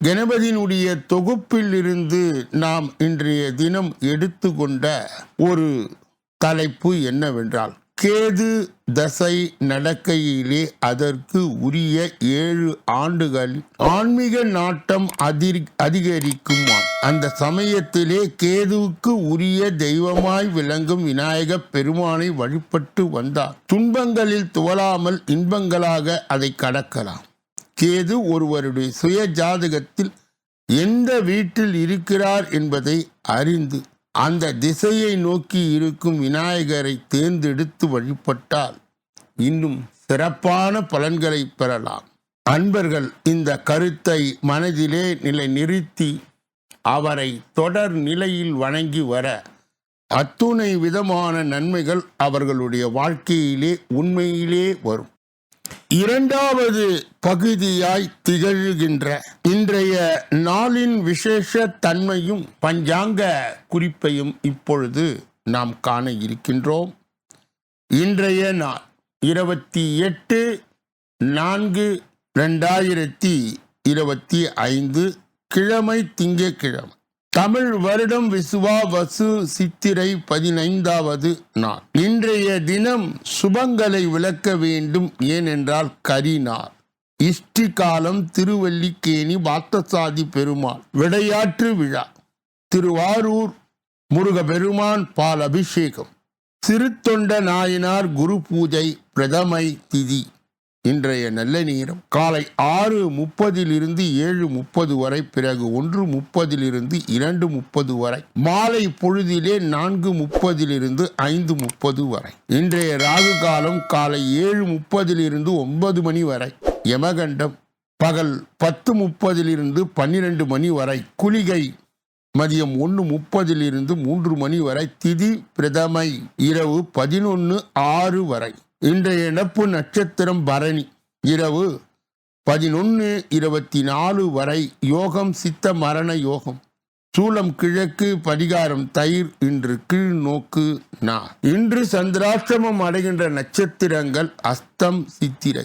கணபதியினுடைய தொகுப்பில் இருந்து நாம் இன்றைய தினம் எடுத்துக்கொண்ட ஒரு தலைப்பு என்னவென்றால் கேது தசை நடக்கையிலே அதற்கு உரிய ஏழு ஆண்டுகள் ஆன்மீக நாட்டம் அதிர் அதிகரிக்குமாம் அந்த சமயத்திலே கேதுவுக்கு உரிய தெய்வமாய் விளங்கும் விநாயக பெருமானை வழிபட்டு வந்தார். துன்பங்களில் துவளாமல் இன்பங்களாக அதை கடக்கலாம். கேது ஒருவருடைய சுய ஜாதகத்தில் எந்த வீட்டில் இருக்கிறார் என்பதை அறிந்து அந்த திசையை நோக்கி இருக்கும் விநாயகரை தேர்ந்தெடுத்து வழிபட்டால் இன்னும் சிறப்பான பலன்களை பெறலாம். அன்பர்கள் இந்த கருத்தை மனதிலே நிலைநிறுத்தி அவரை தொடர் நிலையில் வணங்கி வர அத்துணை விதமான நன்மைகள் அவர்களுடைய வாழ்க்கையிலே உண்மையிலே வரும். இரண்டாவது பகுதியாய் திகழ்கின்ற இன்றைய நாளின் விசேஷ தன்மையும் பஞ்சாங்க குறிப்பையும் இப்பொழுது நாம் காண இருக்கின்றோம். இன்றைய நாள் இருபத்தி எட்டு நான்கு ரெண்டாயிரத்தி இருபத்தி ஐந்து கிழமை திங்கக்கிழமை தமிழ் வருடம் விசுவா வசு சித்திரை பதினைந்தாவது நாள். இன்றைய தினம் சுபங்களை விளக்க வேண்டும் ஏனென்றால் கரிநாள். இஷ்டி காலம் திருவல்லிக்கேணி வாத்தசாதி பெருமாள் விடையாற்று விழா. திருவாரூர் முருக பெருமான் பால் அபிஷேகம் சிறுத்தொண்ட நாயனார் குரு பூஜை பிரதமை திதி. இன்றைய நல்ல நேரம் காலை ஆறு முப்பதிலிருந்து ஏழு முப்பது வரை பிறகு ஒன்று முப்பதிலிருந்து இரண்டு முப்பது வரை மாலை பொழுதிலே நான்கு முப்பதிலிருந்து ஐந்து முப்பது வரை இன்றைய ராகு காலம் காலை ஏழு முப்பதிலிருந்து ஒன்பது மணி வரை யமகண்டம் பகல் பத்து முப்பதிலிருந்து பன்னிரண்டு மணி வரை குளிகை மதியம் ஒன்று முப்பதிலிருந்து மூன்று மணி வரை திதி பிரதமை இரவு பதினொன்று ஆறு வரை. இன்றைய இழப்பு நட்சத்திரம் பரணி. இரவு பதினொன்று இருபத்தி நாலு வரை யோகம் சித்த மரண யோகம். சூலம் கிழக்கு பரிகாரம் தயிர் இன்று கீழ் நோக்கு நா. இன்று சந்திராஷ்டிரமம் அடைகின்ற நட்சத்திரங்கள் அஸ்தம் சித்திரை.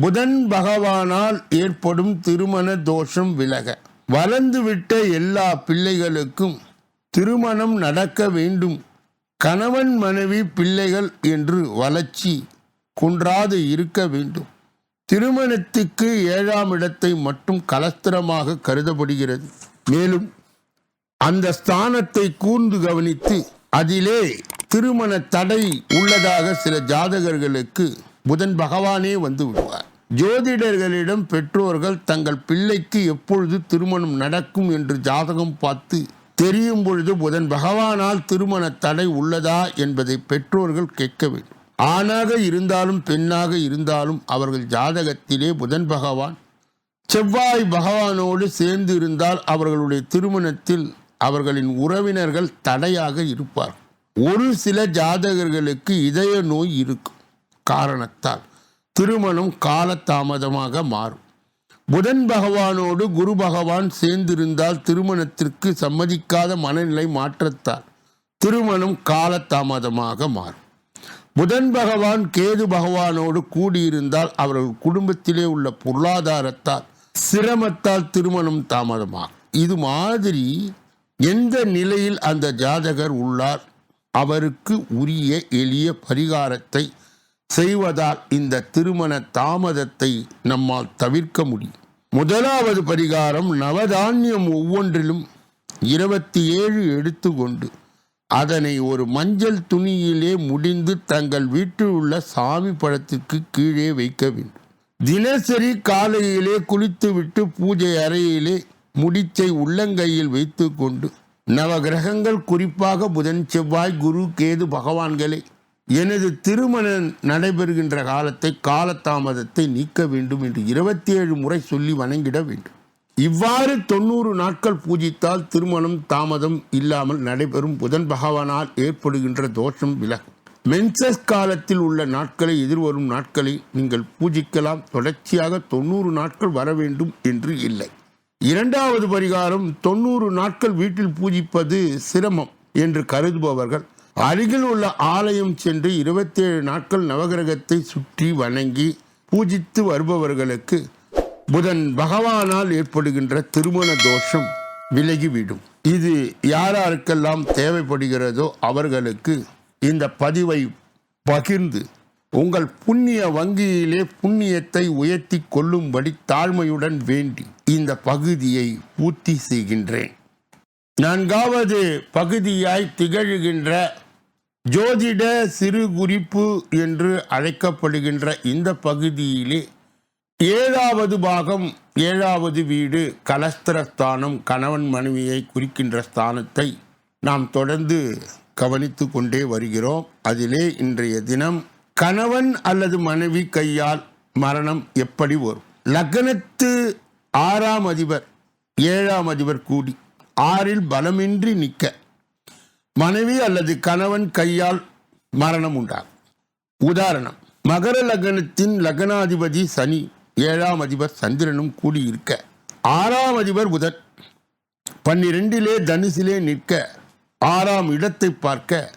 புதன் பகவானால் ஏற்படும் திருமண தோஷம் விலக. வளர்ந்துவிட்ட எல்லா பிள்ளைகளுக்கும் திருமணம் நடக்க வேண்டும். கணவன் மனைவி பிள்ளைகள் என்று வளர்ச்சி குன்றாது இருக்க வேண்டும். திருமணத்துக்கு ஏழாம் இடத்தை மட்டும் கலஸ்திரமாக கருதப்படுகிறது. மேலும் அந்த ஸ்தானத்தை கூர்ந்து கவனித்து அதிலே திருமண தடை உள்ளதாக சில ஜாதகர்களுக்கு புதன் பகவானே வந்து விடுவார். ஜோதிடர்களிடம் பெற்றோர்கள் தங்கள் பிள்ளைக்கு எப்பொழுது திருமணம் நடக்கும் என்று ஜாதகம் பார்த்து தெரியும் பொழுது புதன் பகவானால் திருமண தடை உள்ளதா என்பதை பெற்றோர்கள் கேட்க வேண்டும். ஆணாக இருந்தாலும் பெண்ணாக இருந்தாலும் அவர்கள் ஜாதகத்திலே புதன் பகவான் செவ்வாய் பகவானோடு சேர்ந்து இருந்தால் அவர்களுடைய திருமணத்தில் அவர்களின் உறவினர்கள் தடையாக இருப்பார் ஒரு சில ஜாதகர்களுக்கு இதய நோய் இருக்கும். காரணத்தால் திருமணம் காலதாமதமாக மாறும். புதன் பகவானோடு குரு பகவான் சேர்ந்திருந்தால் திருமணத்திற்கு சம்மதிக்காத மனநிலை மாற்றத்தால் திருமணம் காலதாமதமாக மாறும். புதன் பகவான் கேது பகவானோடு கூடியிருந்தால் அவர்கள் குடும்பத்திலே உள்ள பொருளாதாரத்தால் சிரமத்தால் திருமணம் தாமதமாகும். இது மாதிரி எந்த நிலையில் அந்த ஜாதகர் உள்ளார்? அவருக்கு உரிய எளிய பரிகாரத்தை செய்வதால் இந்த திருமண தாமதத்தை நம்மால் தவிர்க்க முடியும். முதலாவது பரிகாரம் நவதானியம் ஒவ்வொன்றிலும் இருபத்தி ஏழு எடுத்துக்கொண்டு அதனை ஒரு மஞ்சள் துணியிலே முடிந்து தங்கள் வீட்டில் உள்ள சாமி படத்திற்கு கீழே வைக்க வேண்டும். தினசரி காலையிலே குளித்துவிட்டு பூஜை அறையிலே முடிச்சை உள்ளங்கையில் வைத்துக்கொண்டு நவகிரகங்கள் குறிப்பாக புதன் செவ்வாய் குரு கேது பகவான்களே எனது திருமணம் நடைபெறுகின்ற காலத்தை காலதாமதத்தை நீக்க வேண்டும் என்று இருபத்தி ஏழு முறை சொல்லி வணங்கிட வேண்டும். இவ்வாறு தொண்ணூறு நாட்கள் பூஜித்தால் திருமணம் தாமதம் இல்லாமல் நடைபெறும் புதன் பகவானால் ஏற்படுகின்ற தோஷம் விலகும். மென்சஸ் காலத்தில் உள்ள நாட்களை எதிர்வரும் நாட்களை நீங்கள் பூஜிக்கலாம். தொடர்ச்சியாக தொண்ணூறு நாட்கள் வர வேண்டும் என்று இல்லை. இரண்டாவது பரிகாரம் தொண்ணூறு நாட்கள் வீட்டில் பூஜிப்பது சிரமம் என்று கருதுபவர்கள் அருகில் உள்ள ஆலயம் சென்று இருபத்தேழு நாட்கள் நவகிரகத்தை சுற்றி வணங்கி பூஜித்து வருபவர்களுக்கு புதன் பகவானால் ஏற்படுகின்ற திருமண தோஷம் விலகிவிடும். இது யாராருக்கெல்லாம் தேவைப்படுகிறதோ அவர்களுக்கு இந்த பதிவை பகிர்ந்து உங்கள் புண்ணிய வங்கியிலே புண்ணியத்தை உயர்த்தி கொள்ளும்படி தாழ்மையுடன் வேண்டி இந்த பகுதியை பூர்த்தி செய்கின்றேன். நான்காவது பகுதியாய் திகழ்கின்ற ஜோதிட சிறு குறிப்பு என்று அழைக்கப்படுகின்ற இந்த பகுதியிலே ஏழாவது பாகம் ஏழாவது வீடு கலஸ்திரஸ்தானம் கணவன் மனைவியை குறிக்கின்ற ஸ்தானத்தை நாம் தொடர்ந்து கவனித்து கொண்டே வருகிறோம். அதிலே இன்றைய தினம் கணவன் அல்லது மனைவி கையால் மரணம் எப்படி வரும்? லக்னத்து ஆறாம் அதிபர் ஏழாம் அதிபர் கூடி ஆறில் பலமின்றி நிற்க மனைவி அல்லது கணவன் கையால் மரணம் உண்டாகும். உதாரணம் மகர லக்னத்தின் லக்னாதிபதி சனி ஏழாம் அதிபர் சந்திரனும் கூடியிருக்க. ஆறாம் அதிபர் புதன் பன்னிரெண்டிலே தனுசிலே நிற்க. ஆறாம் இடத்தை பார்க்க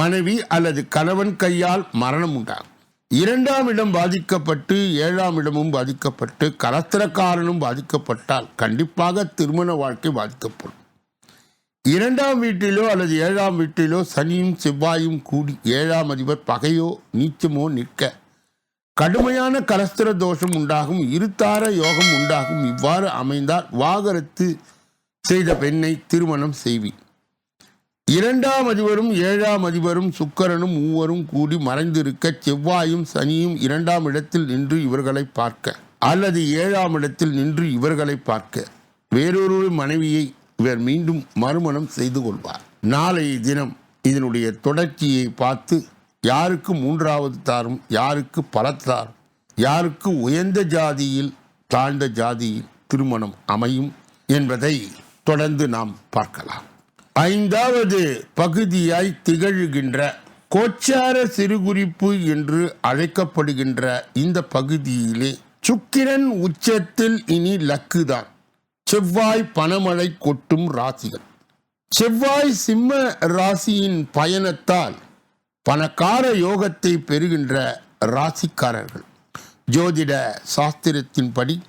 மனைவி அல்லது கணவன் கையால் மரணம் உண்டாகும். இரண்டாம் இடம் பாதிக்கப்பட்டு ஏழாம் இடமும் பாதிக்கப்பட்டு கலத்திரக்காரனும் பாதிக்கப்பட்டால் கண்டிப்பாக திருமண வாழ்க்கை பாதிக்கப்படும். இரண்டாம் வீட்டிலோ அல்லது ஏழாம் வீட்டிலோ சனியும் செவ்வாயும் கூடி ஏழாம் அதிபர் பகையோ நீச்சமோ நிற்க. கடுமையான கலஸ்திர தோஷம் உண்டாகும் இருத்தார யோகம் உண்டாகும். இவ்வாறு அமைந்தால் வாகரத்து செய்த பெண்ணை திருமணம் செய்வி இரண்டாம் அதிபரும் ஏழாம் அதிபரும் சுக்கரனும் மூவரும் கூடி மறைந்திருக்க செவ்வாயும் சனியும் இரண்டாம் இடத்தில் நின்று இவர்களை பார்க்க. அல்லது ஏழாம் இடத்தில் நின்று இவர்களை பார்க்க. வேறொரு மனைவியை இவர் மீண்டும் மறுமணம் செய்து கொள்வார். நாளைய தினம் இதனுடைய தொடர்ச்சியை பார்த்து யாருக்கு மூன்றாவது தாரும் யாருக்கு பலத்தார் யாருக்கு உயர்ந்த ஜாதியில் தாழ்ந்த ஜாதியில் திருமணம் அமையும் என்பதை தொடர்ந்து நாம் பார்க்கலாம். ஐந்தாவது பகுதியாய் திகழ்கின்ற கோச்சார சிறுகுறிப்பு என்று அழைக்கப்படுகின்ற இந்த பகுதியிலே சுக்கிரன் உச்சத்தில் இனி லக்குதான். செவ்வாய் பணமழை கொட்டும் ராசிகள். செவ்வாய் சிம்ம ராசியின் பயணத்தால் பணக்கார யோகத்தை பெறுகின்ற ராசிக்காரர்கள். ஜோதிட சாஸ்திரத்தின்படி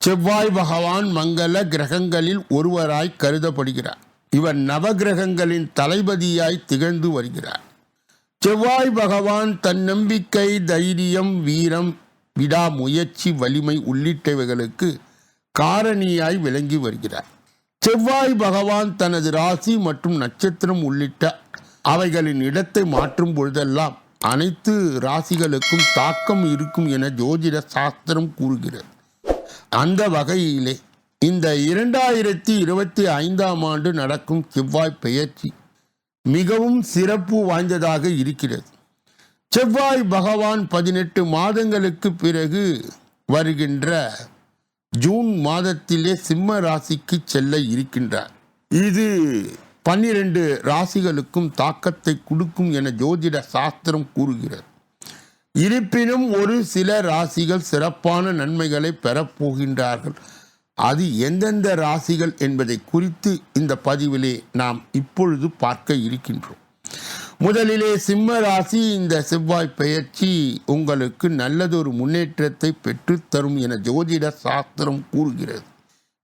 செவ்வாய் பகவான் மங்கள கிரகங்களில் ஒருவராய் கருதப்படுகிறார். இவர் நவகிரகங்களின் தளபதியாய் திகழ்ந்து வருகிறார். செவ்வாய் பகவான் தன் நம்பிக்கை தைரியம் வீரம் விடாமுயற்சி வலிமை உள்ளிட்டவைகளுக்கு காரணியாய் விளங்கி வருகிறார். செவ்வாய் பகவான் தனது ராசி மற்றும் நட்சத்திரம் உள்ளிட்ட அவைகளின் இடத்தை மாற்றும் பொழுதெல்லாம் அனைத்து ராசிகளுக்கும் தாக்கம் இருக்கும் என ஜோதிட சாஸ்திரம் கூறுகிறது. அந்த வகையிலே இந்த இரண்டாயிரத்தி இருபத்தி ஐந்தாம் ஆண்டு நடக்கும் செவ்வாய் பெயர்ச்சி மிகவும் சிறப்பு வாய்ந்ததாக இருக்கிறது. செவ்வாய் பகவான் பதினெட்டு மாதங்களுக்கு பிறகு வருகின்ற ஜூன் மாதத்திலே சிம்ம ராசிக்கு செல்ல இருக்கின்றார். இது பன்னிரண்டு ராசிகளுக்கும் தாக்கத்தை கொடுக்கும் என ஜோதிட சாஸ்திரம் கூறுகிறது. இருப்பினும் ஒரு சில ராசிகள் சிறப்பான நன்மைகளை பெறப்போகின்றார்கள் அது எந்தெந்த ராசிகள் என்பதை குறித்து இந்த பதிவிலே நாம் இப்பொழுது பார்க்க இருக்கின்றோம். முதலிலே சிம்ம ராசி இந்த செவ்வாய் பெயர்ச்சி உங்களுக்கு நல்லதொரு முன்னேற்றத்தை பெற்றுத்தரும் என ஜோதிட சாஸ்திரம் கூறுகிறது.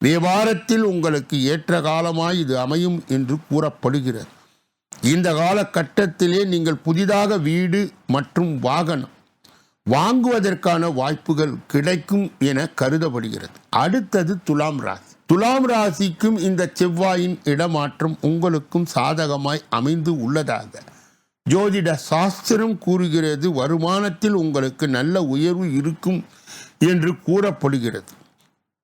வியாபாரத்தில் உங்களுக்கு ஏற்ற காலமாய் இது அமையும் என்று கூறப்படுகிறது. இந்த காலகட்டத்திலே நீங்கள் புதிதாக வீடு மற்றும் வாகனம் வாங்குவதற்கான வாய்ப்புகள் கிடைக்கும் என கருதப்படுகிறது. அடுத்தது துலாம் ராசி. துலாம் ராசிக்கும் இந்த செவ்வாயின் இடமாற்றம் உங்களுக்கும் சாதகமாய் அமைந்து உள்ளதாக ஜோதிட சாஸ்திரம் கூறுகிறது வருமானத்தில் உங்களுக்கு நல்ல உயர்வு இருக்கும் என்று கூறப்படுகிறது.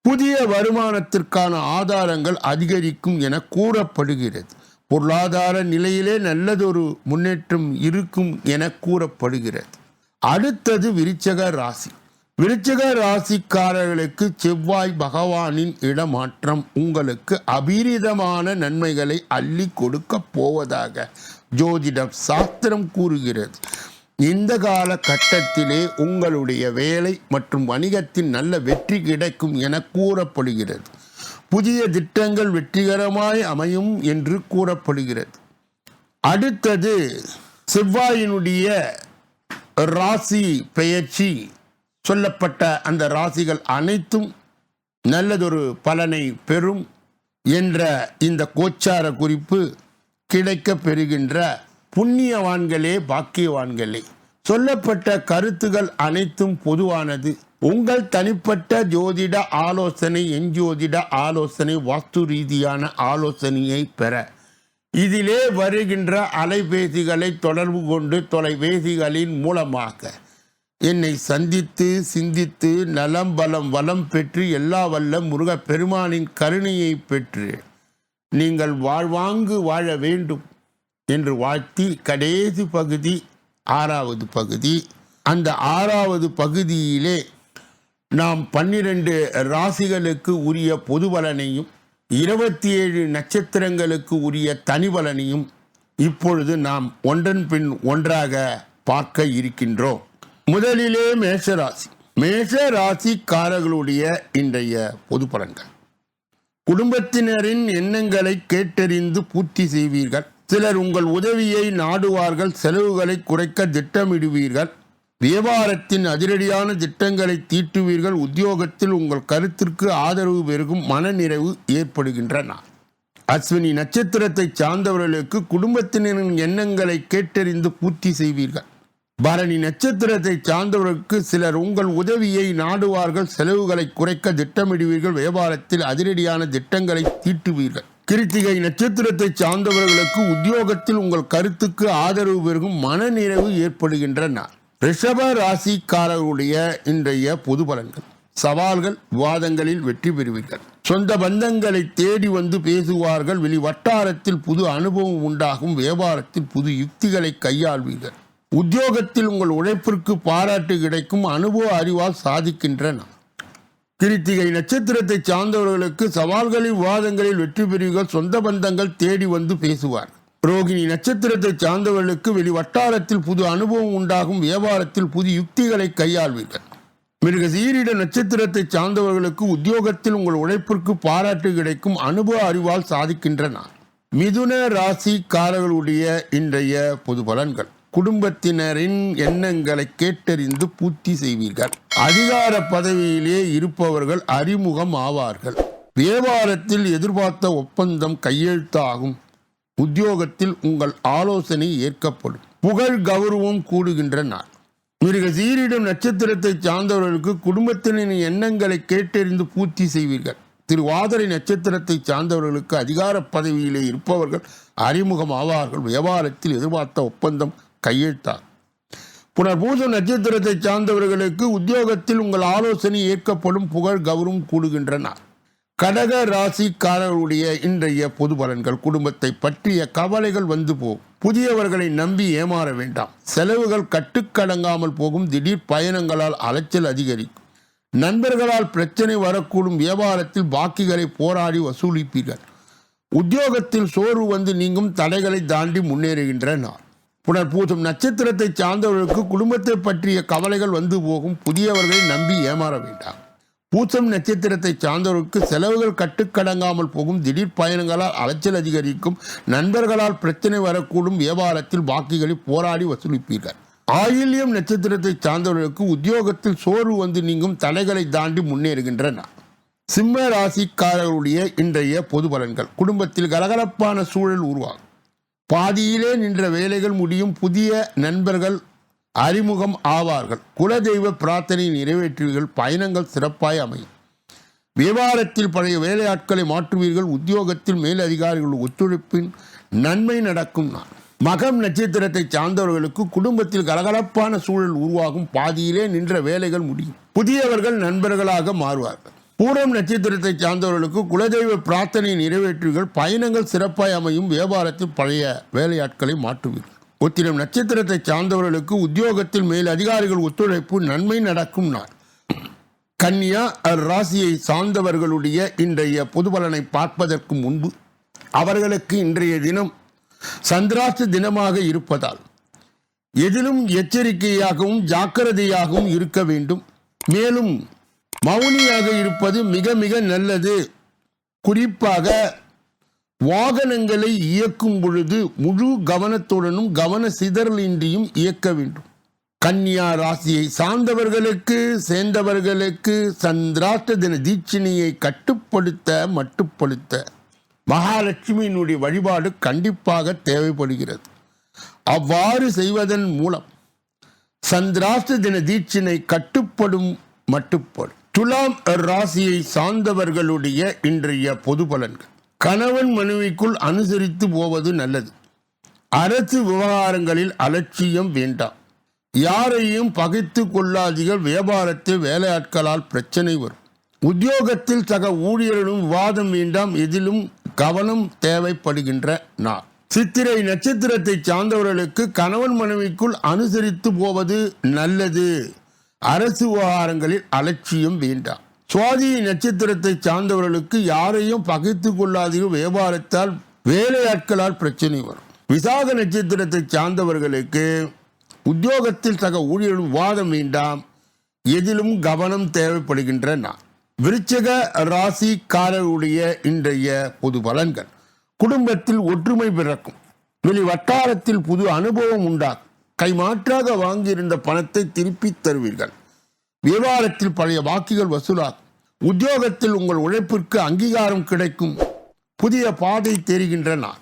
புதிய வருமானத்திற்கான ஆதாரங்கள் அதிகரிக்கும் என கூறப்படுகிறது. பொருளாதார நிலையிலே நல்லதொரு முன்னேற்றம் இருக்கும் என கூறப்படுகிறது. அடுத்தது விருச்சக ராசி. விருச்சக ராசிக்காரர்களுக்கு செவ்வாய் பகவானின் இடமாற்றம் உங்களுக்கு அபீரிதமான நன்மைகளை அள்ளி கொடுக்க போவதாக ஜோதிடம் சாஸ்திரம் கூறுகிறது. இந்த கால கட்டத்திலே உங்களுடைய வேலை மற்றும் வணிகத்தின் நல்ல வெற்றி கிடைக்கும் என கூறப்படுகிறது. புதிய திட்டங்கள் வெற்றிகரமாய் அமையும் என்று கூறப்படுகிறது. அடுத்தது செவ்வாயினுடைய ராசி பெயர்ச்சி சொல்லப்பட்ட அந்த ராசிகள் அனைத்தும் நல்லதொரு பலனை பெறும் என்ற இந்த கோச்சார குறிப்பு கிடைக்க பெறுகின்ற புண்ணியவான்களே பாக்கியவான்களே. சொல்லப்பட்ட கருத்துகள் அனைத்தும் பொதுவானது. உங்கள் தனிப்பட்ட ஜோதிட ஆலோசனை எஞ்சோதிட ஆலோசனை வாஸ்து ரீதியான ஆலோசனையை பெற. இதிலே வருகின்ற அலைபேசிகளை தொடர்பு கொண்டு தொலைபேசிகளின் மூலமாக என்னை சந்தித்து சிந்தித்து நலம் பலம் வளம் பெற்று எல்லா வல்ல முருகப் பெருமானின் கருணையை பெற்று நீங்கள் வாழ்வாங்கு வாழ வேண்டும் என்று வாழ்த்தி கடைசி பகுதி ஆறாவது பகுதி. அந்த ஆறாவது பகுதியிலே நாம் பன்னிரண்டு ராசிகளுக்கு உரிய பொது பலனையும் இருபத்தி ஏழு நட்சத்திரங்களுக்கு உரிய தனி பலனையும் இப்பொழுது நாம் ஒன்றன் பின் ஒன்றாக பார்க்க இருக்கின்றோம். முதலிலே மேஷராசி. மேஷ ராசிக்காரர்களுடைய இன்றைய பொது பலன்கள். குடும்பத்தினரின் எண்ணங்களை கேட்டறிந்து பூர்த்தி செய்வீர்கள். சிலர் உங்கள் உதவியை நாடுவார்கள் செலவுகளை குறைக்க திட்டமிடுவீர்கள். வியாபாரத்தின் அதிரடியான திட்டங்களை தீட்டுவீர்கள். உத்தியோகத்தில் உங்கள் கருத்திற்கு ஆதரவு பெருகும் மனநிறைவு ஏற்படுகின்றன. அஸ்வினி நட்சத்திரத்தை சார்ந்தவர்களுக்கு குடும்பத்தினரின் எண்ணங்களை கேட்டறிந்து பூர்த்தி செய்வீர்கள். பரணி நட்சத்திரத்தை சார்ந்தவர்களுக்கு சிலர் உங்கள் உதவியை நாடுவார்கள் செலவுகளை குறைக்க திட்டமிடுவீர்கள் வியாபாரத்தில் அதிரடியான திட்டங்களை தீட்டுவீர்கள். கிருத்திகை நட்சத்திரத்தை சார்ந்தவர்களுக்கு உத்தியோகத்தில் உங்கள் கருத்துக்கு ஆதரவு பெருகும் மனநிறைவு ஏற்படுகின்ற நாள் ரிஷப ராசிக்காரர்களுடைய இன்றைய பொது பலன்கள். சவால்கள் விவாதங்களில் வெற்றி பெறுவீர்கள். சொந்த பந்தங்களை தேடி வந்து பேசுவார்கள் வெளி வட்டாரத்தில் புது அனுபவம் உண்டாகும் வியாபாரத்தில் புது யுக்திகளை கையாள்வீர்கள். உத்தியோகத்தில் உங்கள் உழைப்பிற்கு பாராட்டு கிடைக்கும் அனுபவ அறிவால் சாதிக்கின்றன. கிருத்திகை நட்சத்திரத்தை சார்ந்தவர்களுக்கு சவால்களின் விவாதங்களில் வெற்றி பெறுவீர்கள் சொந்த பந்தங்கள் தேடி வந்து பேசுவார். ரோகிணி நட்சத்திரத்தை சார்ந்தவர்களுக்கு வெளி வட்டாரத்தில் புது அனுபவம் உண்டாகும் வியாபாரத்தில் புது யுக்திகளை கையாள்வீர்கள். மிருக சீரிட நட்சத்திரத்தை சார்ந்தவர்களுக்கு உத்தியோகத்தில் உங்கள் உழைப்பிற்கு பாராட்டு கிடைக்கும் அனுபவ அறிவால் சாதிக்கின்றன. மிதுன ராசிக்காரர்களுடைய இன்றைய பொது பலன்கள். குடும்பத்தினரின் எண்ணங்களை கேட்டறிந்து பூர்த்தி செய்வீர்கள். அதிகார பதவியிலே இருப்பவர்கள் அறிமுகம் ஆவார்கள் வியாபாரத்தில் எதிர்பார்த்த ஒப்பந்தம் கையெழுத்தாகும். உத்தியோகத்தில் உங்கள் ஆலோசனை ஏற்கப்படும். புகழ் கௌரவம் கூடுகின்ற நாள். மிருக சீரிடும் நட்சத்திரத்தை சார்ந்தவர்களுக்கு குடும்பத்தினரின் எண்ணங்களை கேட்டறிந்து பூர்த்தி செய்வீர்கள். திருவாதிரை நட்சத்திரத்தை சார்ந்தவர்களுக்கு அதிகார பதவியிலே இருப்பவர்கள் அறிமுகம் ஆவார்கள் வியாபாரத்தில் எதிர்பார்த்த ஒப்பந்தம் கையெழுத்தாகும் புனர்பூச நட்சத்திரத்தை சார்ந்தவர்களுக்கு உத்தியோகத்தில் உங்கள் ஆலோசனை ஏற்கப்படும் புகழ் கௌரவம் கூடுகின்றன. கடக ராசிக்காரருடைய இன்றைய பொது பலன்கள் குடும்பத்தை பற்றிய கவலைகள் வந்து போகும் புதியவர்களை நம்பி ஏமாற வேண்டாம். செலவுகள் கட்டுக்கடங்காமல் போகும் திடீர் பயணங்களால் அலைச்சல் அதிகரிக்கும். நண்பர்களால் பிரச்சனை வரக்கூடும் வியாபாரத்தில் பாக்கிகளை போராடி வசூலிப்பீர்கள். உத்தியோகத்தில் சோர்வு வந்து நீங்கும் தடைகளை தாண்டி முன்னேறுகின்ற நாள் புனர்பூசம் நட்சத்திரத்தை சார்ந்தவர்களுக்கு குடும்பத்தை பற்றிய கவலைகள் வந்து போகும். புதியவர்களை நம்பி ஏமாற வேண்டாம். பூசம் நட்சத்திரத்தை சார்ந்தவர்களுக்கு செலவுகள் கட்டுக்கடங்காமல் போகும். திடீர் பயணங்களால் அலைச்சல் அதிகரிக்கும். நண்பர்களால் பிரச்சனை வரக்கூடும். வியாபாரத்தில் பாக்கிகளை போராடி வசூலிப்பீர்கள். ஆயில்யம் நட்சத்திரத்தை சார்ந்தவர்களுக்கு உத்தியோகத்தில் சோர்வு வந்து நீங்கும். தலைகளை தாண்டி முன்னேறுகின்றன. சிம்ம ராசிக்காரர்களுடைய இன்றைய பொது பலன்கள். குடும்பத்தில் கலகலப்பான சூழல் உருவாகும். பாதியிலே நின்ற வேலைகள் முடியும் புதிய நண்பர்கள் அறிமுகம் ஆவார்கள். குலதெய்வ பிரார்த்தனை நிறைவேற்றுவீர்கள் பயணங்கள் சிறப்பாய் அமையும். விவகாரத்தில் பழைய வேலையாட்களை மாற்றுவீர்கள் உத்தியோகத்தில் மேலதிகாரிகள் ஒத்துழைப்பின் நன்மை நடக்கும் நான் மகம் நட்சத்திரத்தை சார்ந்தவர்களுக்கு குடும்பத்தில் கலகலப்பான சூழல் உருவாகும் பாதியிலே நின்ற வேலைகள் முடியும். புதியவர்கள் நண்பர்களாக மாறுவார்கள். பூரம் நட்சத்திரத்தை சார்ந்தவர்களுக்கு குலதெய்வ பிரார்த்தனை நிறைவேற்றுகள் பயணங்கள் சிறப்பாய் அமையும் வியாபாரத்தில் பழைய வேலையாட்களை மாற்றுவீர்கள் உத்திரம் நட்சத்திரத்தை சார்ந்தவர்களுக்கு உத்தியோகத்தில் மேல் அதிகாரிகள் ஒத்துழைப்பு நன்மை நடக்கும் நாள். கன்னியா ராசியை சார்ந்தவர்களுடைய இன்றைய பொது பலனை பார்ப்பதற்கு முன்பு அவர்களுக்கு இன்றைய தினம் சந்திராஷ்ட தினமாக இருப்பதால் எதிலும் எச்சரிக்கையாகவும் ஜாக்கிரதையாகவும் இருக்க வேண்டும். மேலும் மௌனியாக இருப்பது மிக மிக நல்லது. குறிப்பாக வாகனங்களை இயக்கும் பொழுது முழு கவனத்துடனும் கவன சிதறலின்றியும் இயக்க வேண்டும். கன்னியா ராசியை சார்ந்தவர்களுக்கு சேர்ந்தவர்களுக்கு சந்திராஷ்ட தின தீட்சணியை கட்டுப்படுத்த மட்டுப்படுத்த மகாலட்சுமியினுடைய வழிபாடு கண்டிப்பாக தேவைப்படுகிறது. அவ்வாறு செய்வதன் மூலம் சந்திராஷ்ட தின தீட்சினை கட்டுப்படும் மட்டுப்படும். துலாம் ராசியை சார்ந்தவர்களுடைய இன்றைய பொது பலன்கள். கணவன் மனைவிக்குள் அனுசரித்து போவது நல்லது. அரசு விவகாரங்களில் அலட்சியம் வேண்டாம். யாரையும் பகைத்து கொள்ளாதீர்கள் வியாபாரத்தில் வேலையாட்களால் பிரச்சனை வரும். உத்தியோகத்தில் சக ஊழியர்களும் விவாதம் வேண்டாம். எதிலும் கவனம் தேவைப்படுகின்ற நாள். சித்திரை நட்சத்திரத்தை சார்ந்தவர்களுக்கு கணவன் மனைவிக்குள் அனுசரித்து போவது நல்லது. அரசு விவகாரங்களில் அலட்சியம் வேண்டாம். சுவாதி நட்சத்திரத்தை சார்ந்தவர்களுக்கு யாரையும் பகைத்து கொள்ளாதீர்கள். வியாபாரத்தால் வேலையாட்களால் பிரச்சனை வரும். விசாக நட்சத்திரத்தை சார்ந்தவர்களுக்கு உத்தியோகத்தில் சக ஊழியர்களும் விவாதம் வேண்டாம். எதிலும் கவனம் தேவைப்படுகின்ற நான் விருச்சக ராசிக்காரருடைய இன்றைய பொது பலன்கள். குடும்பத்தில் ஒற்றுமை பிறக்கும். வெளி வட்டாரத்தில் புது அனுபவம் உண்டாகும் கைமாற்றாக வாங்கியிருந்த பணத்தை திருப்பித் தருவீர்கள். வியாபாரத்தில் பழைய வாக்குகள் வசூலாகும். உத்தியோகத்தில் உங்கள் உழைப்பிற்கு அங்கீகாரம் கிடைக்கும். புதிய பாதை தெரிகின்ற நாள்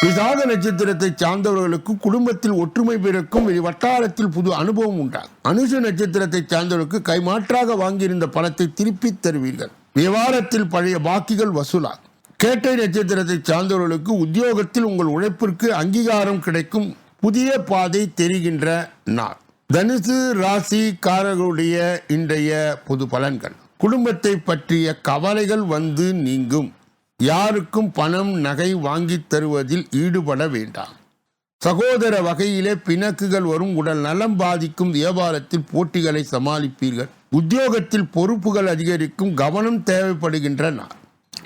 விசாக நட்சத்திரத்தை சார்ந்தவர்களுக்கு குடும்பத்தில் ஒற்றுமை பிறக்கும். வெளி வட்டாரத்தில் புது அனுபவம் உண்டாகும். அனுஷ நட்சத்திரத்தை சார்ந்தவர்களுக்கு கைமாற்றாக வாங்கியிருந்த பணத்தை திருப்பித் தருவீர்கள். வியாபாரத்தில் பழைய பாக்கிகள் வசூலாகும். கேட்டை நட்சத்திரத்தை சார்ந்தவர்களுக்கு உத்தியோகத்தில் உங்கள் உழைப்பிற்கு அங்கீகாரம் கிடைக்கும். புதிய பாதை தெரிகின்ற நாள். தனுசு ராசிக்காரர்களுடைய இன்றைய பொது பலன்கள். குடும்பத்தை பற்றிய கவலைகள் வந்து நீங்கும். யாருக்கும் பணம் நகை வாங்கித் தருவதில் ஈடுபட வேண்டாம். சகோதர வகையிலே பிணக்குகள் வரும் உடல் நலம் பாதிக்கும் வியாபாரத்தில் போட்டிகளை சமாளிப்பீர்கள். உத்தியோகத்தில் பொறுப்புகள் அதிகரிக்கும் கவனம் தேவைப்படுகின்ற நாள்.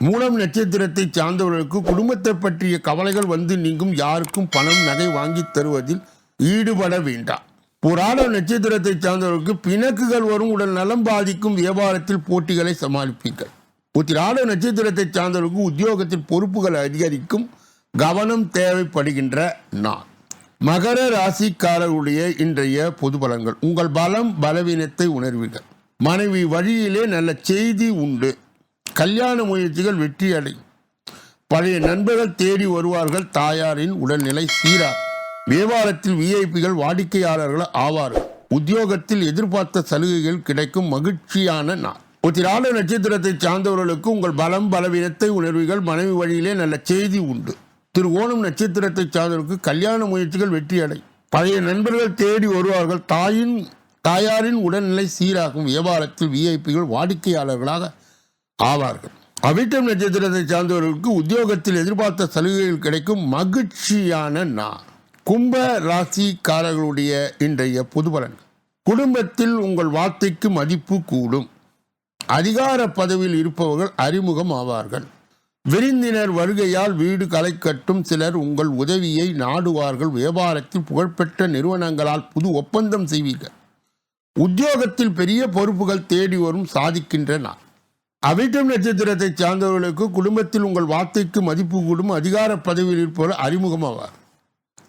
மூலம் நட்சத்திரத்தை சார்ந்தவர்களுக்கு குடும்பத்தை பற்றிய கவலைகள் வந்து நீங்கும். யாருக்கும் பணம் நகை வாங்கித் தருவதில் ஈடுபட வேண்டாம். புராண நட்சத்திரத்தை சார்ந்தவர்களுக்கு பிணக்குகள் வரும். உடல் நலம் பாதிக்கும். வியாபாரத்தில் போட்டிகளை சமாளிப்பீர்கள். உத்திராட நட்சத்திரத்தை சார்ந்தவர்களுக்கு உத்தியோகத்தில் பொறுப்புகள் அதிகரிக்கும். கவனம் தேவைப்படுகின்ற நாள். மகர ராசிக்காரருடைய இன்றைய பொது பலன்கள். உங்கள் பலம் பலவீனத்தை உணர்வீர்கள். மனைவி வழியிலே நல்ல செய்தி உண்டு. கல்யாண முயற்சிகள் வெற்றி அடையும் பழைய நண்பர்கள் தேடி வருவார்கள் தாயாரின் உடல்நிலை சீரா. வியாபாரத்தில் விஐபிகள் வாடிக்கையாளர்கள் ஆவார்கள். உத்தியோகத்தில் எதிர்பார்த்த சலுகைகள் கிடைக்கும் மகிழ்ச்சியான நாள். உத்திராட நட்சத்திரத்தை சார்ந்தவர்களுக்கு உங்கள் பலம் பலவீனத்தை உணர்வுகள் மனைவி வழியிலே நல்ல செய்தி உண்டு. திரு ஓணம் நட்சத்திரத்தை சார்ந்தவர்களுக்கு கல்யாண முயற்சிகள் வெற்றி அடை பழைய நண்பர்கள் தேடி வருவார்கள் தாயின் தாயாரின் உடல்நிலை சீராகும். வியாபாரத்தில் விஐபிகள் வாடிக்கையாளர்களாக ஆவார்கள். அவிட்டம் நட்சத்திரத்தை சார்ந்தவர்களுக்கு உத்தியோகத்தில் எதிர்பார்த்த சலுகைகள் கிடைக்கும் மகிழ்ச்சியான நாள். கும்ப ராசிக்காரர்களுடைய இன்றைய புதுபலன் குடும்பத்தில் உங்கள் வார்த்தைக்கு மதிப்பு கூடும். அதிகார பதவியில் இருப்பவர்கள் அறிமுகம் ஆவார்கள். விருந்தினர் வருகையால் வீடு களை கட்டும் சிலர் உங்கள் உதவியை நாடுவார்கள். வியாபாரத்தில் புகழ்பெற்ற நிறுவனங்களால் புது ஒப்பந்தம் செய்வீர்கள். உத்தியோகத்தில் பெரிய பொறுப்புகள் தேடி வரும் சாதிக்கின்ற நாள். அவிட்டம் நட்சத்திரத்தை சார்ந்தவர்களுக்கு குடும்பத்தில் உங்கள் வார்த்தைக்கு மதிப்பு கூடும் அதிகார பதவியில் இருப்பவர் அறிமுகமாவார்.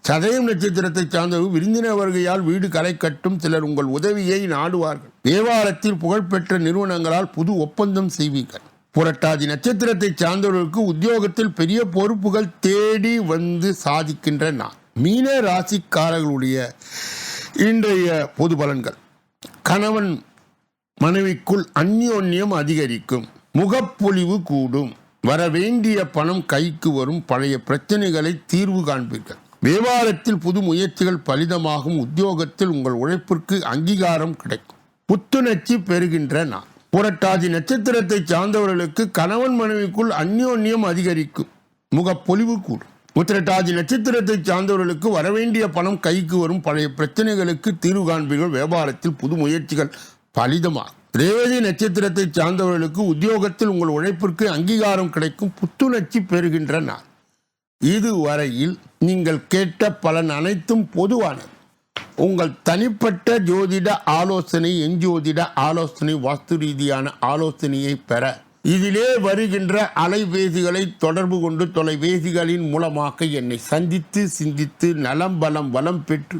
சதயம் நட்சத்திரத்தை சார்ந்தவர்கள் விருந்தினர் வருகையால் வீடு கரை கட்டும் சிலர் உங்கள் உதவியை நாடுவார்கள். வியாபாரத்தில் புகழ்பெற்ற நிறுவனங்களால் புது ஒப்பந்தம் செய்வீர்கள். புரட்டாதி நட்சத்திரத்தை சார்ந்தவர்களுக்கு உத்தியோகத்தில் பெரிய பொறுப்புகள் தேடி வந்து சாதிக்கின்ற நான் மீன ராசிக்காரர்களுடைய இன்றைய பொது பலன்கள். கணவன் மனைவிக்குள் அந்யோன்யம் அதிகரிக்கும். முகப்பொலிவு கூடும். வரவேண்டிய பணம் கைக்கு வரும். பழைய பிரச்சனைகளை தீர்வு காண்பீர்கள். வியாபாரத்தில் புது முயற்சிகள் பலிதமாகும். உத்தியோகத்தில் உங்கள் உழைப்பிற்கு அங்கீகாரம் கிடைக்கும். புத்துணர்ச்சி பெறுகின்ற நான் புரட்டாதி நட்சத்திரத்தை சார்ந்தவர்களுக்கு கணவன் மனைவிக்குள் அந்யோன்யம் அதிகரிக்கும். முகப்பொலிவு கூடும். உத்திரட்டாதி நட்சத்திரத்தை சார்ந்தவர்களுக்கு வரவேண்டிய பணம் கைக்கு வரும். பழைய பிரச்சனைகளுக்கு தீர்வு காண்பீர்கள். வியாபாரத்தில் புது முயற்சிகள் பலிதமாகும் ரேவதி நட்சத்திரத்தை சார்ந்தவர்களுக்கு உத்தியோகத்தில் உங்கள் உழைப்பிற்கு அங்கீகாரம் கிடைக்கும் புத்துணர்ச்சி பெறுகின்ற நாள் இதுவரையில் நீங்கள் கேட்ட பலன் அனைத்தும் பொதுவானது. உங்கள் தனிப்பட்ட ஜோதிட ஆலோசனை எஞ்சோதிட ஆலோசனை வாஸ்து ரீதியான ஆலோசனையை பெற இதிலே வருகின்ற அலைபேசிகளை தொடர்பு கொண்டு தொலைபேசிகளின் மூலமாக என்னை சந்தித்து சிந்தித்து நலம் பலம் வளம் பெற்று